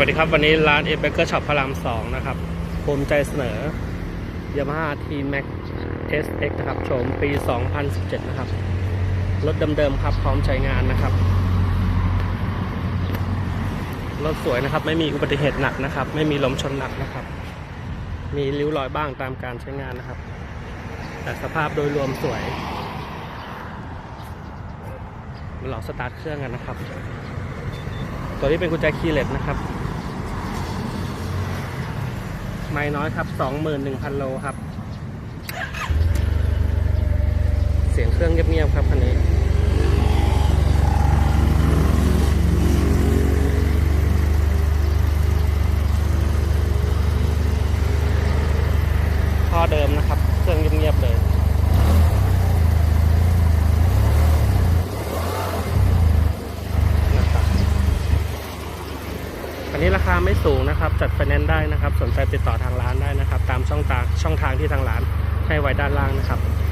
วัสดีครับวันนี้ร้านเอเบเกอร์ช็อปพระรามสองนะครับภูมิใจเสนอ Yamaha T-Max SX นะครับโฉมปี 2017 นะครับ รถเดิมๆครับ พร้อมใช้งานนะครับ รถสวยนะครับ ไม่มีอุบัติเหตุหนักนะครับ ไม่มีล้มชนหนักนะครับ มีริ้วรอยบ้างตามการใช้งานนะครับ แต่สภาพโดยรวมสวยมาลองสตาร์ทเครื่องกันนะครับตัวนี้เป็นกุญแจคีย์เลสนะครับ ไม่น้อยครับ 21,000 โลครับ เสียงเครื่องเงียบๆครับคันนี้ท่อเดิมนะครับ เครื่องเงียบๆเลย นะครับ อั นนี้ราคาไม่สูงนะครับ จัดไฟแนนซ์ได้นะครับ สนใจติดต่อทางร้านได้นะครับ ตามช่องทางช่องทางที่ทางร้านให้ไว้ด้านล่างนะครับสวัสดีครับ